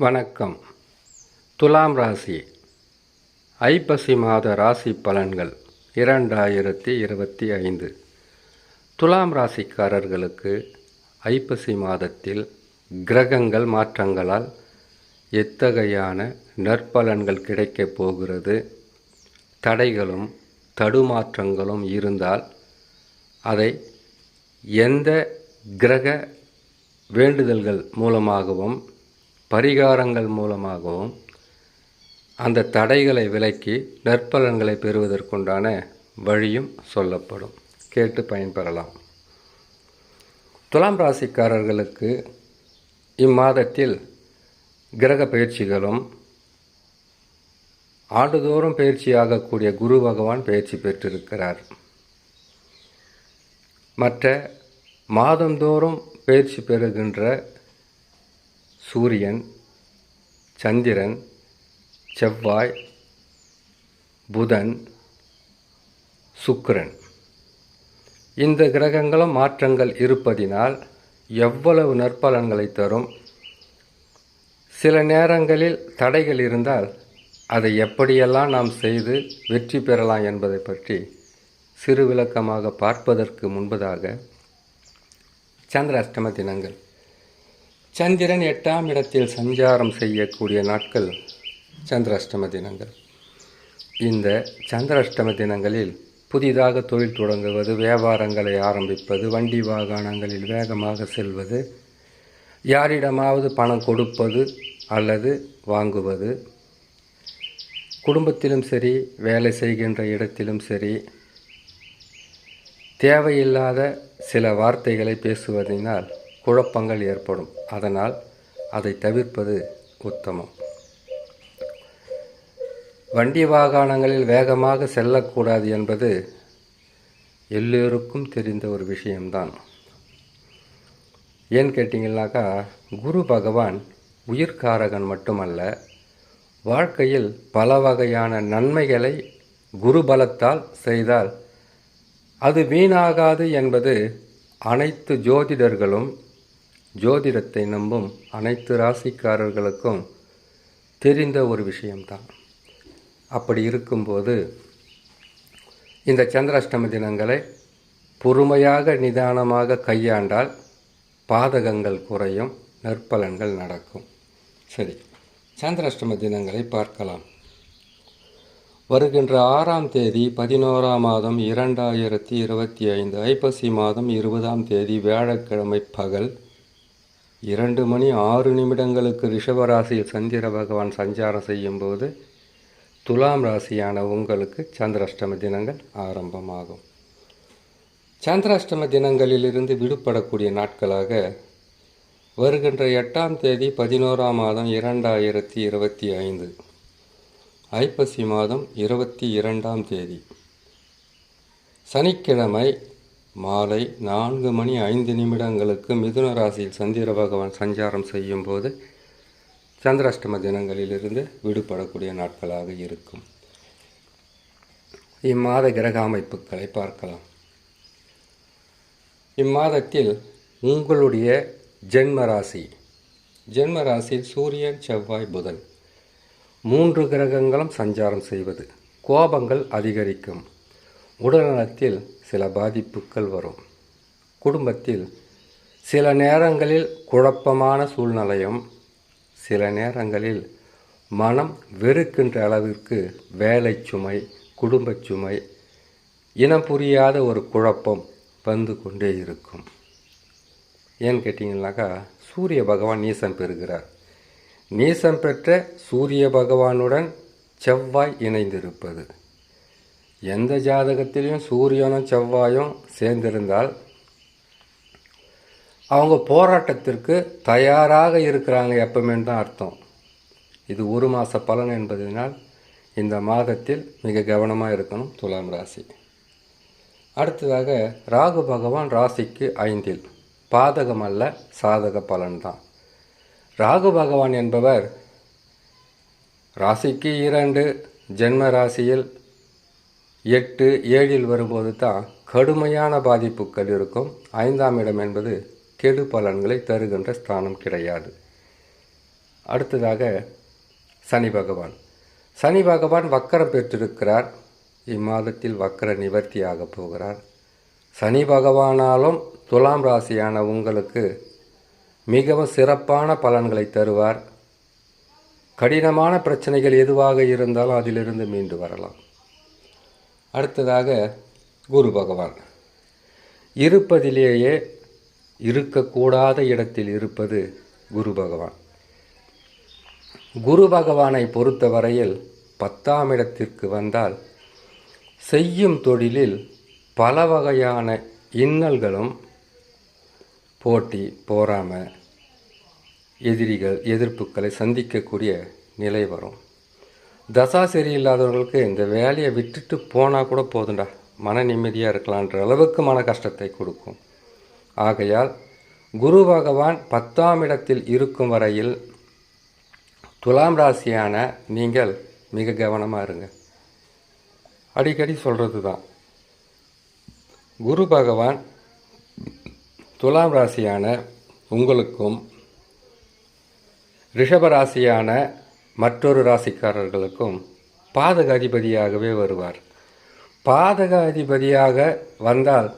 வணக்கம். துலாம் ராசி. ஐப்பசி மாத ராசி பலன்கள் இரண்டாயிரத்தி இருபத்தி ஐந்து. துலாம் ராசிக்காரர்களுக்கு ஐப்பசி மாதத்தில் கிரகங்கள் மாற்றங்களால் எத்தகையான நற்பலன்கள் கிடைக்கப் போகிறது? தடைகளும் தடுமாற்றங்களும் இருந்தால் அதை எந்த கிரக வேண்டுதல்கள் மூலமாகவும் பரிகாரங்கள் மூலமாகவும் அந்த தடைகளை விலக்கி நற்பலன்களை பெறுவதற்குண்டான வழியும் சொல்லப்படும். கேட்டு பயன்பெறலாம். துலாம் ராசிக்காரர்களுக்கு இம்மாதத்தில் கிரக பயிற்சிகளும் ஆண்டுதோறும் பயிற்சியாகக்கூடிய குரு பகவான் பயிற்சி பெற்றிருக்கிறார். மற்ற மாதந்தோறும் பயிற்சி பெறுகின்ற சூரியன் சந்திரன் செவ்வாய் புதன் சுக்கிரன். இந்த கிரகங்களும் மாற்றங்கள் இருப்பதினால் எவ்வளவு நற்பலன்களை தரும்? சில நேரங்களில் தடைகள் இருந்தால் அதை எப்படியெல்லாம் நாம் செய்து வெற்றி பெறலாம் என்பதை பற்றி சிறு விளக்கமாக பார்ப்பதற்கு முன்பதாக சந்திர அஷ்டம தினங்கள். சந்திரன் எட்டாம் இடத்தில் சஞ்சாரம் செய்யக்கூடிய நாட்கள் சந்திராஷ்டம தினங்கள். இந்த சந்திராஷ்டம தினங்களில் புதிதாக தொழில் தொடங்குவது வியாபாரங்களை ஆரம்பிப்பது வண்டி வாகனங்களில் வேகமாக செல்வது யாரிடமாவது பணம் கொடுப்பது அல்லது வாங்குவது குடும்பத்திலும் சரி வேலை செய்கின்ற இடத்திலும் சரி தேவையில்லாத சில வார்த்தைகளை பேசுவதனால் குழப்பங்கள் ஏற்படும். அதனால் அதை தவிர்ப்பது உத்தமம். வண்டி வாகனங்களில் வேகமாக செல்லக்கூடாது என்பது எல்லோருக்கும் தெரிந்த ஒரு விஷயம்தான். ஏன்னு கேட்டிங்கனாக்கா குரு பகவான் உயிர்காரகன் மட்டுமல்ல வாழ்க்கையில் பல வகையான நன்மைகளை குரு பலத்தால் செய்தால் அது வீணாகாது என்பது அனைத்து ஜோதிடர்களும் ஜோதிடத்தை நம்பும் அனைத்து ராசிக்காரர்களுக்கும் தெரிந்த ஒரு விஷயம்தான். அப்படி இருக்கும்போது இந்த சந்திராஷ்டம தினங்களை பொறுமையாக நிதானமாக கையாண்டால் பாதகங்கள் குறையும் நற்பலன்கள் நடக்கும். சரி சந்திராஷ்டம தினங்களை பார்க்கலாம். வருகின்ற ஆறாம் தேதி பதினோராம் மாதம் இரண்டாயிரத்தி இருபத்தி ஐந்து ஐப்பசி மாதம் இருபதாம் தேதி வியாழக்கிழமை பகல் இரண்டு மணி ஆறு நிமிடங்களுக்கு ரிஷபராசியில் சந்திர பகவான் சஞ்சாரம் செய்யும்போது துலாம் ராசியான உங்களுக்கு சந்திராஷ்டம தினங்கள் ஆரம்பமாகும். சந்திராஷ்டம தினங்களிலிருந்து விடுபடக்கூடிய நாட்களாக வருகின்ற எட்டாம் தேதி பதினோராம் மாதம் இரண்டாயிரத்தி இருபத்தி ஐந்து ஐப்பசி மாதம் இருபத்தி இரண்டாம் தேதி. சனிக்கிழமை மாலை நான்கு மணி ஐந்து நிமிடங்களுக்கு மிதுன ராசியில் சந்திர பகவான் சஞ்சாரம் செய்யும்போது சந்திராஷ்டம தினங்களிலிருந்து விடுபடக்கூடிய நாட்களாக இருக்கும். இம்மாத கிரக அமைப்புகளை பார்க்கலாம். இம்மாதத்தில் உங்களுடைய ஜென்ம ராசி. ஜென்ம ராசியில் சூரியன் செவ்வாய் புதன். மூன்று கிரகங்களும் சஞ்சாரம் செய்வது. கோபங்கள் அதிகரிக்கும். உடல்நலத்தில் சில பாதிப்புகள் வரும். குடும்பத்தில் சில நேரங்களில் குழப்பமான சூழ்நிலையும் சில நேரங்களில் மனம் வெறுக்கின்ற அளவிற்கு வேலை சுமை குடும்பச் சுமை இனம் புரியாத ஒரு குழப்பம் வந்து கொண்டே இருக்கும். ஏன்னு கேட்டிங்கனாக்கா சூரிய பகவான் நீசம் பெறுகிறார். நீசம் பெற்ற சூரிய பகவானுடன் செவ்வாய் இணைந்திருப்பது. எந்த ஜாதகத்திலையும் சூரியனும் செவ்வாயும் சேர்ந்திருந்தால் அவங்க போராட்டத்திற்கு தயாராக இருக்கிறாங்க எப்பவுமே தான் அர்த்தம். இது ஒரு மாத பலன் என்பதனால் இந்த மாதத்தில் மிக கவனமாக இருக்கணும் துலாம் ராசி. அடுத்ததாக ராகு பகவான் ராசிக்கு ஐந்தில். பாதகம் அல்ல சாதக பலன்தான் ராகு பகவான் என்பவர் ராசிக்கு இரண்டு ஜென்ம ராசியில் எட்டு ஏழில் வரும்போது தான் கடுமையான பாதிப்புகள் இருக்கும். ஐந்தாம் இடம் என்பது கெடு பலன்களை தருகின்ற ஸ்தானம் கிடையாது. அடுத்ததாக சனி பகவான். சனி பகவான் வக்கரம் பெற்றிருக்கிறார். இம்மாதத்தில் வக்கர நிவர்த்தியாக போகிறார். சனி பகவானாலும் துலாம் ராசியான உங்களுக்கு மிகவும் சிறப்பான பலன்களை தருவார். கடினமான பிரச்சனைகள் எதுவாக இருந்தாலும் அதிலிருந்து மீண்டு வரலாம். அடுத்ததாக குரு பகவான். இருப்பதிலேயே இருக்கக்கூடாத இடத்தில் இருப்பது குரு பகவான். குரு பகவானை பொறுத்தவரையில் பத்தாம் இடத்திற்கு வந்தால் செய்யும் தொழிலில் பல வகையான இன்னல்களும் போட்டி போராமல் எதிரிகள் எதிர்ப்புகளை சந்திக்கக்கூடிய நிலை வரும். தசா சரியில்லாதவர்களுக்கு இந்த வேலையை விட்டுட்டு போனால் கூட போதுண்டா மன நிம்மதியாக இருக்கலான்ற அளவுக்கு மன கஷ்டத்தை கொடுக்கும். ஆகையால் குரு பகவான் பத்தாம் இடத்தில் இருக்கும் வரையில் துலாம் ராசியான நீங்கள் மிக கவனமாக இருங்க. அடிக்கடி சொல்கிறது தான் குரு பகவான் துலாம் ராசியான உங்களுக்கும் ரிஷப ராசியான மற்றொரு ராசிக்காரர்களுக்கும் பாதக அதிபதியாகவே வருவார். பாதக அதிபதியாக வந்தால்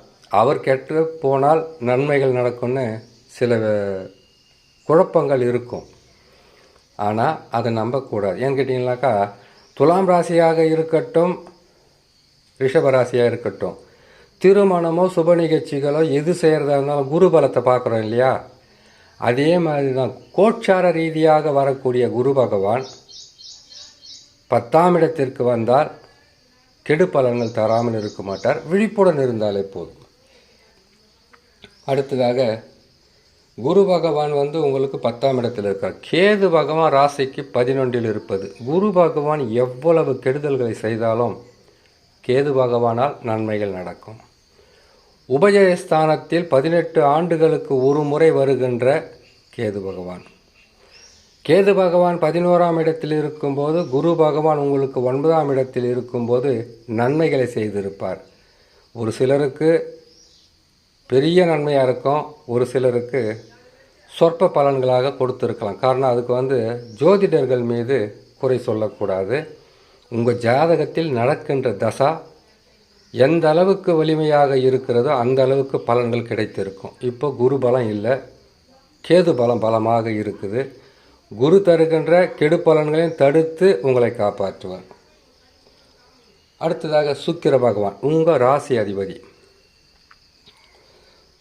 அவர் கெட்டு போனால் நன்மைகள் நடக்கும்னு சில குழப்பங்கள் இருக்கும். ஆனால் அதை நம்பக்கூடாது. ஏன்னு கேட்டிங்கனாக்கா துலாம் ராசியாக இருக்கட்டும் ரிஷப ராசியாக இருக்கட்டும் திருமணமோ சுப நிகழ்ச்சிகளோ எது செய்கிறதா இருந்தாலும் குரு பலத்தை பார்க்குறோம் இல்லையா? அதே மாதிரி தான் கோட்சார ரீதியாக வரக்கூடிய குரு பகவான் பத்தாம் இடத்திற்கு வந்தால் கெடு பலன்கள் தராமல் இருக்க மாட்டார். விழிப்புடன் இருந்தாலே போதும். அடுத்ததாக குரு பகவான் வந்து உங்களுக்கு பத்தாம் இடத்தில் இருக்கார். கேது பகவான் ராசிக்கு பதினொன்றில் இருப்பது. குரு பகவான் எவ்வளவு கெடுதல்களை செய்தாலும் கேது பகவானால் நன்மைகள் நடக்கும். உபஜயஸ்தானத்தில் பதினெட்டு ஆண்டுகளுக்கு ஒரு முறை வருகின்ற கேது பகவான். கேது பகவான் பதினோராம் இடத்தில் இருக்கும்போது குரு பகவான் உங்களுக்கு ஒன்பதாம் இடத்தில் இருக்கும்போது நன்மைகளை செய்திருப்பார். ஒரு சிலருக்கு பெரிய நன்மையாக இருக்கும் ஒரு சிலருக்கு சொற்ப பலன்களாக கொடுத்துருக்கலாம். காரணம் அதுக்கு வந்து ஜோதிடர்கள் மீது குறை சொல்லக்கூடாது. உங்கள் ஜாதகத்தில் நடக்கின்ற தசா எந்த அளவுக்கு வலிமையாக இருக்கிறதோ அந்த அளவுக்கு பலன்கள் கிடைத்திருக்கும். இப்போ குரு பலம் இல்லை. கேது பலம் பலமாக இருக்குது. குரு தருகின்ற கெடு பலன்களையும் தடுத்து உங்களை காப்பாற்றுவார். அடுத்ததாக சுக்கிர பகவான் உங்கள் ராசி அதிபதி.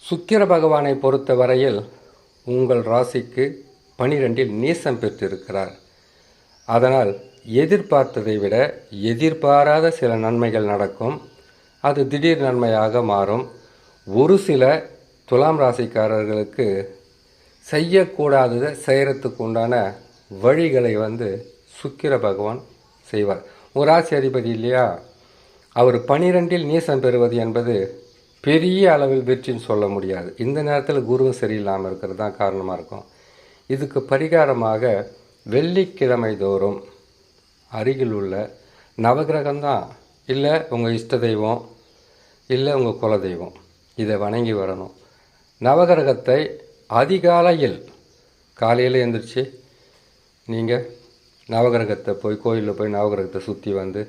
சுக்கிர பகவானை பொறுத்த வரையில் உங்கள் ராசிக்கு பனிரெண்டில் நீசம் பெற்றிருக்கிறார். அதனால் எதிர்பார்த்ததை விட எதிர்பாராத சில நன்மைகள் நடக்கும். அது திடீர் நன்மையாக மாறும். ஒரு சில துலாம் ராசிக்காரர்களுக்கு செய்யக்கூடாததை செய்கிறதுக்கு உண்டான வழிகளை வந்து சுக்கிர பகவான் செய்வார். ஒரு ராசி அதிபதி இல்லையா? அவர் பனிரெண்டில் நீசம் பெறுவது என்பது பெரிய அளவில் வெற்றின்னு சொல்ல முடியாது. இந்த நேரத்தில் குருவும் சரியில்லாமல் இருக்கிறது தான் காரணமாக இருக்கும். இதுக்கு பரிகாரமாக வெள்ளிக்கிழமை தோறும் அருகில் உள்ள நவகிரகம்தான் இல்லை உங்கள் இஷ்ட தெய்வம் இல்லை உங்கள் குலதெய்வம். இதை வணங்கி வரணும். நவகிரகத்தை அதிகாலையில் காலையில் எழுந்திரிச்சு நீங்கள் நவகிரகத்தை போய் கோயிலில் போய் நவகிரகத்தை சுற்றி வந்து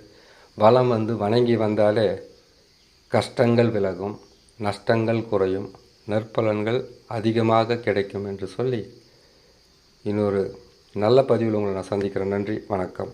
வளம் வந்து வணங்கி வந்தாலே கஷ்டங்கள் விலகும் நஷ்டங்கள் குறையும் நற்பலன்கள் அதிகமாக கிடைக்கும் என்று சொல்லி இன்னொரு நல்ல பதிவில் உங்களை நான் சந்திக்கிறேன். நன்றி வணக்கம்.